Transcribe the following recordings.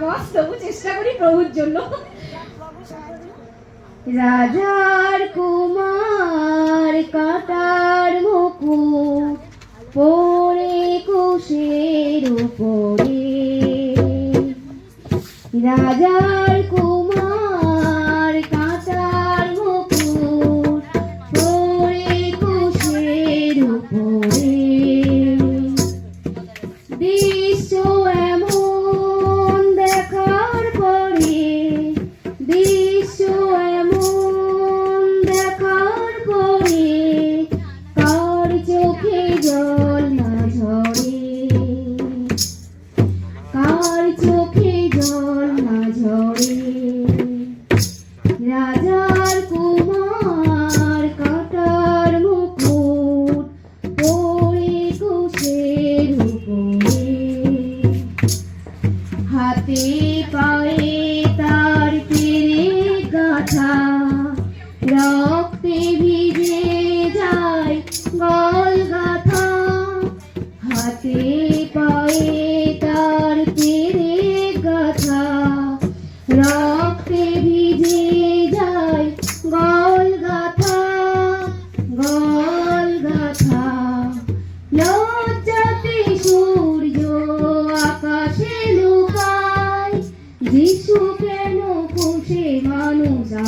তবু চেষ্টা করি প্রভুর জন্য। রাজার কুমার কাটার মুকু পরে কুশের উপরে। রাজার কুমার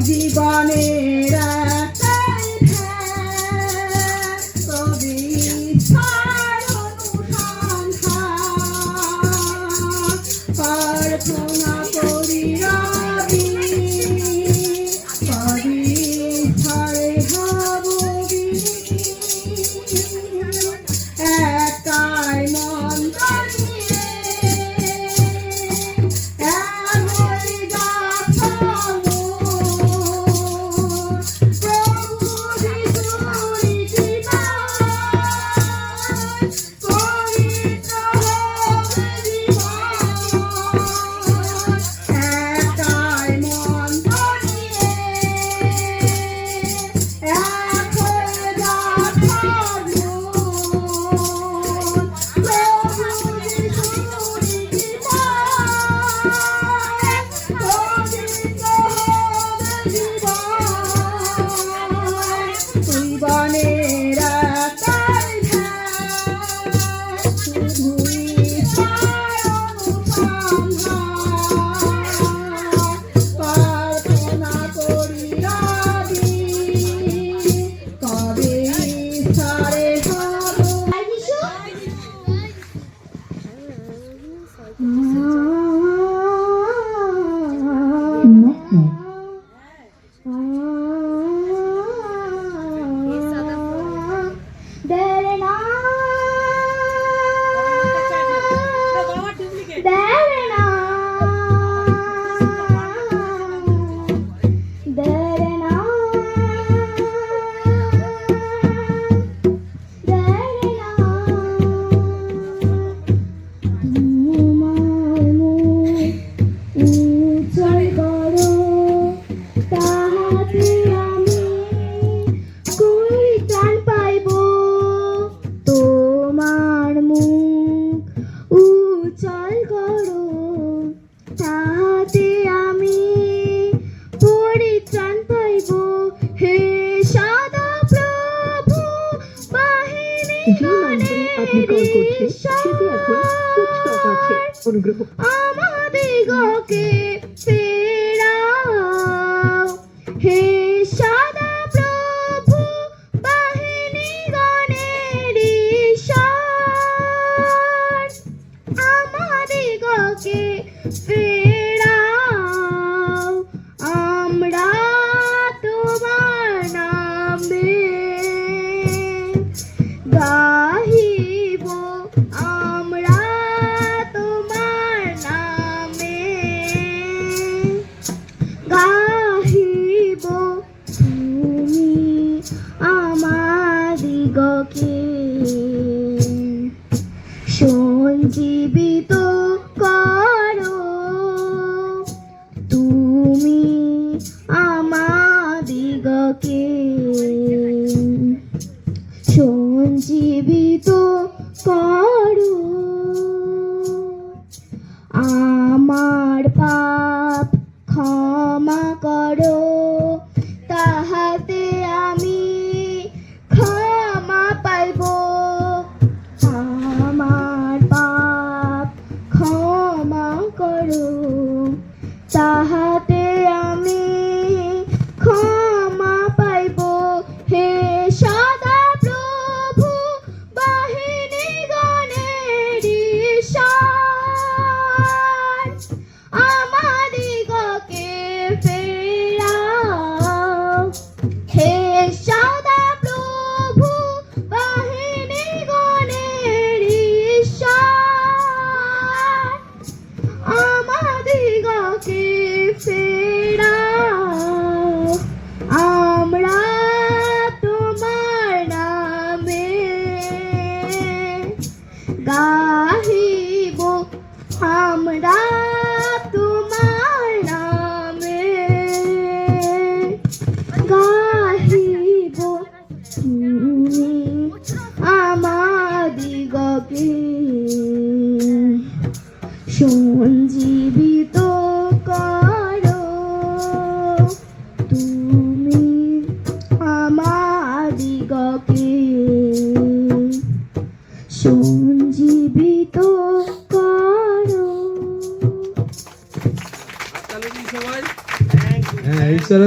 জীবনের আমাদিগকে ফেরাও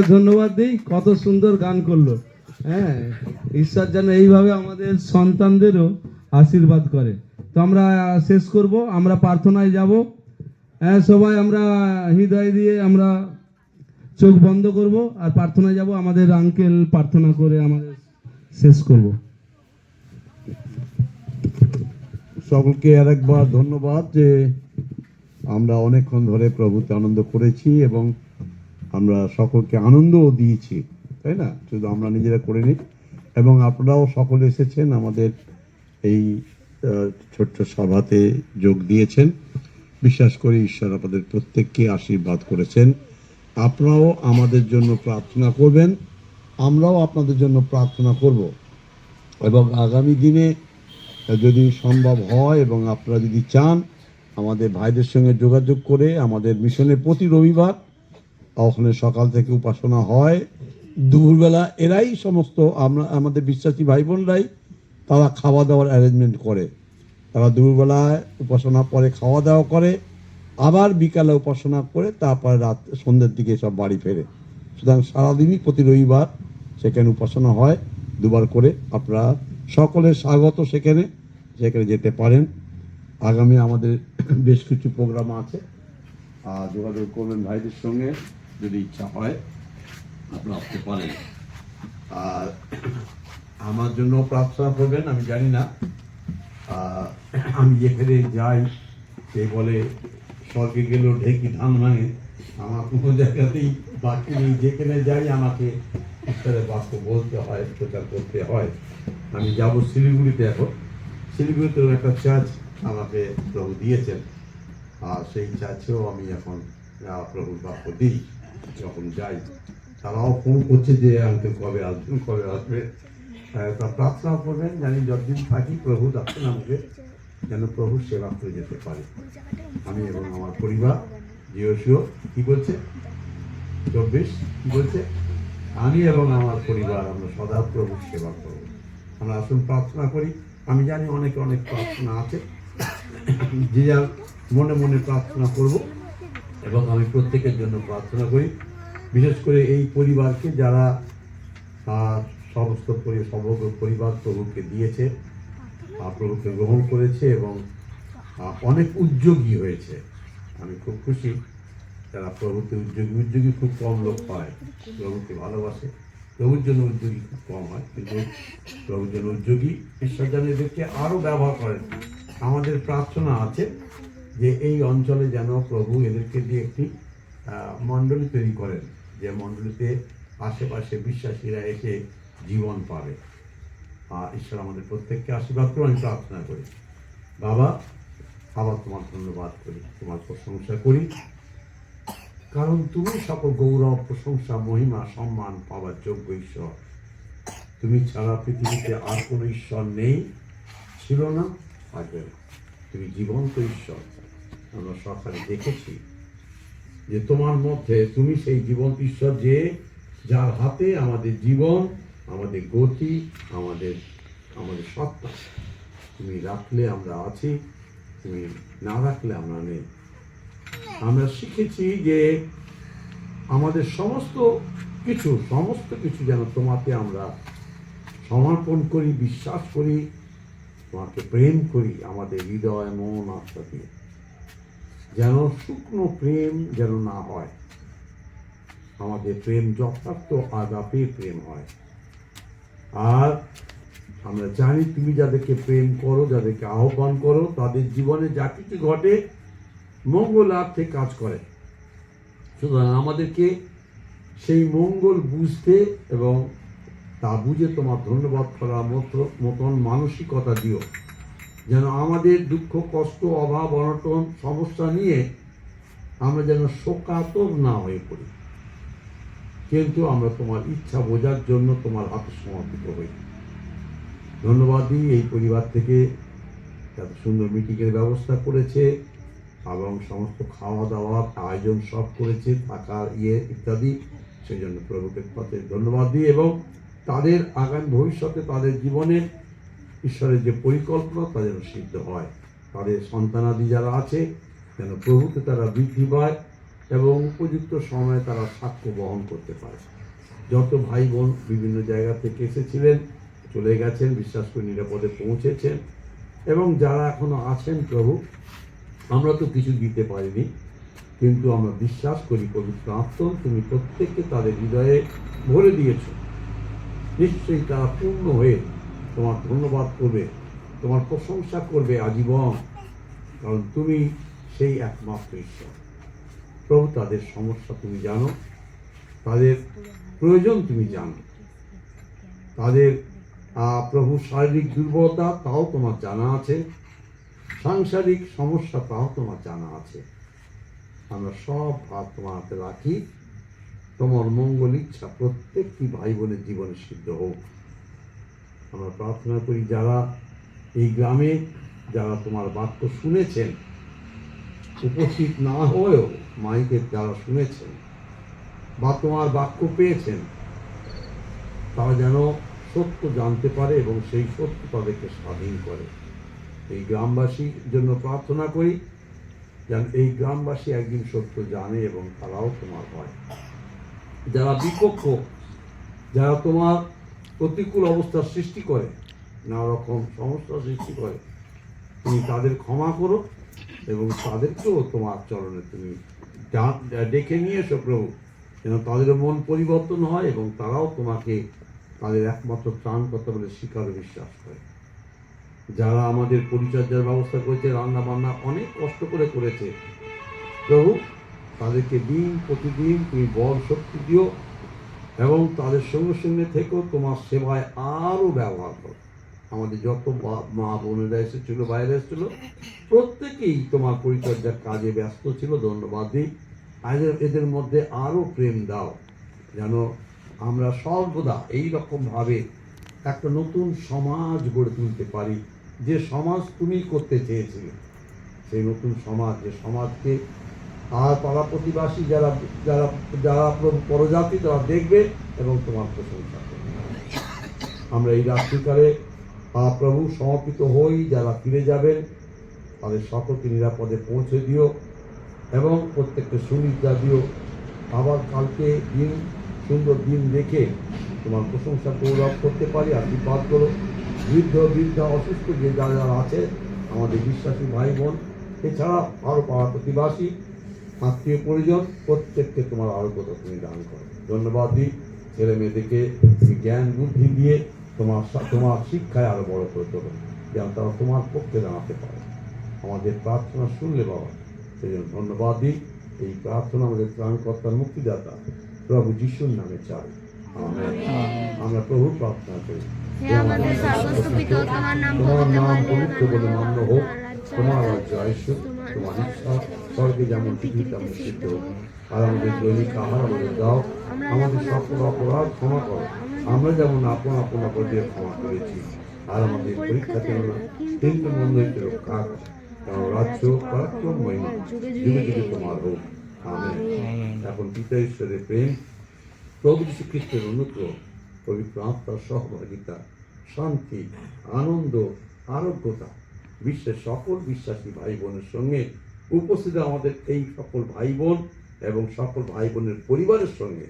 ঈশ্বরের ধন্যবাদ দিই, কত সুন্দর গান করল। হ্যাঁ ঈশ্বর যেন এইভাবে আমাদের সন্তানদেরও আশীর্বাদ করে। তো আমরা শেষ করব, আমরা প্রার্থনায় যাব। হ্যাঁ সবাই আমরা হৃদয় দিয়ে আমরা চোখ বন্ধ করব আর প্রার্থনায় যাব। আমাদের আঙ্কেল প্রার্থনা করে আমাদের শেষ করব। সকলকে আরেকবার ধন্যবাদ যে আমরা অনেকক্ষণ ধরে প্রভুতে আনন্দ করেছি এবং আমরা সকলকে আনন্দও দিয়েছি, তাই না? শুধু আমরা নিজেরা করে নিই এবং আপনারাও সকলে এসেছেন, আমাদের এই ছোট্ট সভাতে যোগ দিয়েছেন। বিশ্বাস করি ঈশ্বর আপনাদের প্রত্যেককে আশীর্বাদ করেছেন। আপনারাও আমাদের জন্য প্রার্থনা করবেন, আমরাও আপনাদের জন্য প্রার্থনা করব। এবং আগামী দিনে যদি সম্ভব হয় এবং আপনারা যদি চান, আমাদের ভাইদের সঙ্গে যোগাযোগ করে আমাদের মিশনে প্রতি রবিবার ওখানে সকাল থেকে উপাসনা হয়। দুপুরবেলা এরাই সমস্ত আমরা, আমাদের বিশ্বাসী ভাই বোনরাই তারা খাওয়া দাওয়ার অ্যারেঞ্জমেন্ট করে। তারা দুপুরবেলায় উপাসনা পরে খাওয়া দাওয়া করে, আবার বিকালে উপাসনা করে, তারপরে রাত, সন্ধ্যের দিকে সব বাড়ি ফেরে। সুতরাং সারাদিনই প্রতি রবিবার সেখানে উপাসনা হয়, দুবার করে আপনারা সকলের স্বাগত সেখানে সেখানে যেতে পারেন। আগামী আমাদের বেশ কিছু প্রোগ্রাম আছে। আর যোগাযোগ করবেন ভাইদের সঙ্গে। যদি ইচ্ছা হয়, আপনারা আসতে পারেন। আর আমার জন্য প্রার্থনা করবেন, আমি জানি না। আমি যেখানে যাই, সে বলে, স্বর্গে গেলেও ঢেকি ধান ভাঙে আমার কোনো জায়গাতেই বাকি নেই। যেখানে যাই, আমাকে ঈশ্বরের বাক্য বলতে হয়, প্রচার করতে হয়। আমি যাব শিলিগুড়িতে এখন। শিলিগুড়িতেও একটা চার্চ আমাকে প্রভু দিয়েছেন। আর সেই চার্চেও আমি এখন প্রভুর বাক্য দিই। যখন যাই। তারাও ফোন করছে যে আঙ্কেল কবে আসবেন কবে আসবে। তা প্রার্থনা করবেন জানি যতদিন থাকি প্রভু ডাকছেন আমাকে, যেন প্রভু সেবা করে যেতে পারে। আমি এবং আমার পরিবার, জিওসিও, কি বলছে? চব্বিশ, কি বলছে? আমি এবং আমার পরিবার, আমরা সদা প্রভুর সেবা করব। আমরা আসুন প্রার্থনা করি। আমি জানি অনেকে অনেক প্রার্থনা আছে। যে যার মনে মনে প্রার্থনা করব। এবং আমি প্রত্যেকের জন্য প্রার্থনা করি। বিশেষ করে এই পরিবারকে যারা সমস্ত সমগ্র পরিবার প্রভুকে দিয়েছে প্রভুকে গ্রহণ করেছে এবং অনেক উদ্যোগী হয়েছে। আমি খুব খুশি যারা প্রভুকে উদ্যোগী উদ্যোগী খুব কম লোক হয়, প্রভুকে ভালোবাসে। প্রভুর জন্য উদ্যোগী খুব কম হয়, কিন্তু প্রভুর জন্য উদ্যোগী ঈশ্বর যেন এদেরকে আরও ব্যবহার করেন। আমাদের প্রার্থনা আছে যে এই অঞ্চলে যেন প্রভু এদেরকে দিয়ে একটি মণ্ডলী তৈরি করেন, যে মণ্ডলীতে আশেপাশে বিশ্বাসীরা এসে জীবন পাবে। আর ঈশ্বর আমাদের প্রত্যেককে আশীর্বাদ করে আমি প্রার্থনা করি। বাবা, আবার তোমার ধন্যবাদ করি, তোমার প্রশংসা করি। কারণ তুমি সকল গৌরব, প্রশংসা, মহিমা, সম্মান পাওয়ার যোগ্য ঈশ্বর। তুমি ছাড়া পৃথিবীতে আর কোনো ঈশ্বর নেই, ছিল না, থাকবে না। তুমি জীবন্ত ঈশ্বর। আমরা সকালে দেখেছি যে তোমার মধ্যে তুমি সেই জীবন্ত ঈশ্বর যে, যার হাতে আমাদের জীবন, আমাদের গতি, আমাদের আমাদের সত্তা। তুমি রাখলে আমরা আছি, তুমি না রাখলে আমরা নেই। আমরা শিখেছি যে আমাদের সমস্ত কিছু সমস্ত কিছু যেন তোমাকে আমরা সমর্পণ করি, বিশ্বাস করি, তোমাকে প্রেম করি, আমাদের হৃদয়, মন, আত্মা দিয়ে। যেন শুকনো প্রেম যেন না হয়। আমাদের প্রেম যথার্থ আগাপে প্রেম হয়। আর আমরা জানি তুমি যাদেরকে প্রেম করো, যাদেরকে আহ্বান করো, তাদের জীবনে যা কিছু ঘটে মঙ্গলার্থে কাজ করে। সুতরাং আমাদেরকে সেই মঙ্গল বুঝতে এবং তা বুঝে তোমার ধন্যবাদ করার মতো মতন মানসিকতা দিও। যেন আমাদের দুঃখ, কষ্ট, অভাব, অনটন, সমস্যা নিয়ে আমরা যেন শোকাতর না হয়ে পড়ি। কিন্তু আমরা তোমার ইচ্ছা বোঝার জন্য তোমার হাতে সমর্পিত হই। ধন্যবাদ দিই এই পরিবার থেকে এত সুন্দর মিটিংয়ের ব্যবস্থা করেছে এবং সমস্ত খাওয়া দাওয়ার আয়োজন সব করেছে থাকার ইয়ে ইত্যাদি, সেই জন্য প্রভুকে পথে ধন্যবাদ দিই এবং তাদের আগামী ভবিষ্যতে তাদের জীবনের ঈশ্বরের যে পরিকল্পনা তা যেন সিদ্ধ হয়। তাদের সন্তানাদি যারা আছে, যেন প্রভুতে তারা বৃদ্ধি পায় এবং উপযুক্ত সময়ে তারা সাক্ষ্য বহন করতে পারে। যত ভাই বোন বিভিন্ন জায়গা থেকে এসেছিলেন, চলে গেছেন, বিশ্বাস করে নিরাপদে পৌঁছেছেন এবং যারা এখনও আছেন প্রভু, আমরা তো কিছু দিতে পারিনি, কিন্তু আমরা বিশ্বাস করি পবিত্র আত্ম তুমি প্রত্যেককে তাদের হৃদয়ে ভরে দিয়েছ। নিশ্চয়ই তারা পূর্ণ হয়ে তোমার ধন্যবাদ করবে, তোমার প্রশংসা করবে আজীবন, কারণ তুমি সেই একমাত্র ঈশ্বর। প্রভু, তাদের সমস্যা তুমি জানো, তাদের প্রয়োজন তুমি জানো। তাদের প্রভু শারীরিক দুর্বলতা তাও তোমার জানা আছে, সাংসারিক সমস্যা তাও তোমার জানা আছে। আমরা সব ভাব তোমার হাতে রাখি, তোমার মঙ্গল ইচ্ছা প্রত্যেকটি ভাই বোনের জীবনে সিদ্ধ হোক। আমরা প্রার্থনা করি যারা এই গ্রামে, যারা তোমার বাক্য শুনেছেন, উপস্থিত না হয়েও মাইকে যারা শুনেছেন বা তোমার বাক্য পেয়েছেন, তারা যেন সত্য জানতে পারে এবং সেই সত্য তাদেরকে স্বাধীন করে। এই গ্রামবাসীর জন্য প্রার্থনা করি যেন এই গ্রামবাসী একদিন সত্য জানে এবং তারাও তোমার হয়। যারা বিপক্ষ, যারা তোমার প্রতিকূল অবস্থার সৃষ্টি করে নানা রকম সমস্যা সৃষ্টি করে। তুমি তাদের ক্ষমা করো এবং তাদেরকেও তোমার চরণে তুমি ডেকে নিয়ে এসো প্রভু, যেন তাদের মন পরিবর্তন হয় এবং তারাও তোমাকে তাদের একমাত্র প্রাণ কথা বলে স্বীকার বিশ্বাস করে। যারা আমাদের পরিচর্যার ব্যবস্থা করেছে রান্না বান্না অনেক কষ্ট করে করেছে, প্রভু, তাদেরকে দিন প্রতিদিন তুমি বল শক্তি দিও এবং তাদের সঙ্গে সঙ্গে থেকেও তোমার সেবায় আরও ব্যবহার করো। আমাদের যত মা বোনেরা এসেছিল, বাইরে এসেছিল, প্রত্যেকেই তোমার পরিচর্যার কাজে ব্যস্ত ছিল, ধন্যবাদ দিই। এদের এদের মধ্যে আরও প্রেম দাও, যেন আমরা সর্বদা এই রকমভাবে একটা নতুন সমাজ গড়ে তুলতে পারি, যে সমাজ তুমি করতে চেয়েছিলে। সেই নতুন সমাজ, যে সমাজকে আর পাড়া প্রতিবাসী যারা যারা যারা প্র- পরজাতি তারা দেখবে এবং তোমার প্রশংসা করবে। আমরা এই রাত্রিকালে প্রভু সমর্পিত হই, যারা ফিরে যাবেন, তাদের সকলকে নিরাপদে পৌঁছে দিও এবং প্রত্যেককে সুবিধা দিও। আবার কালকে দিন, সুন্দর দিন দেখে তোমার প্রশংসা গৌরব করতে পারি আর আশীর্বাদ করো। বৃদ্ধ, বৃদ্ধা, অসুস্থ যে যারা যারা আছে, আমাদের বিশ্বাসী ভাই বোন এছাড়া আরও পাড়া প্রতিবাসী আত্মীয় পরিজন প্রত্যেককে তোমার আরোগ্যতা তুমি দান করো। ধন্যবাদ দিই ছেলে মেয়েদেরকে জ্ঞান বুদ্ধি দিয়ে তোমার তোমার শিক্ষায় আরও বড় করে দেবো যেন তারা তোমার পক্ষে দাঁড়াতে পারে। আমাদের প্রার্থনা শুনলে বাবা সেই জন্য ধন্যবাদ। দিই এই প্রার্থনা আমাদের ত্রাণকর্তার মুক্তিদাতা প্রভু যিশুর নামে চাই। আমরা প্রভু প্রার্থনা করি। তোমার নাম পবিত্র বলে মান্য হোক তোমার রাজ্য আয়সুক তোমার ইচ্ছা স্বর্গে যেমন পৃথিবীতে তেমন সিদ্ধ আর আমাদের দৈনিক আহার আমাদের দাও। আমাদের সকল অপরাধ ক্ষমা করো। আমরা যেমন আপন আপন অপরাধের ক্ষমা করেছি আর আমাদের পরীক্ষা কেন না। কিন্তু মন্দ রক্ষা করো কারণ রাজ্য পরাক্রম মহিমা। যুগে যুগে তোমার হোক। আমেন। এখন পিতা ঈশ্বরের প্রেম। প্রভু খ্রিস্টের অনুগ্রহ পবিত্র আত্মার সহভাগিতা শান্তি আনন্দ আরোগ্যতা বিশ্বের সকল বিশ্বাসী ভাই বোনের সঙ্গে উপস্থিত আমাদের এই সকল ভাই বোন এবং সকল ভাই বোনের পরিবারের সঙ্গে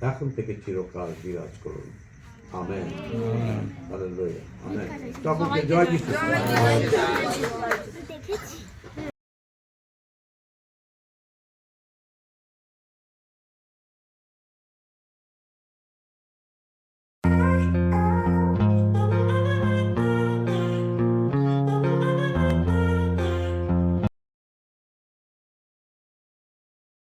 এখন থেকে চিরকাল বিরাজ করুন। আমেন। আমেন। সকলকে জয়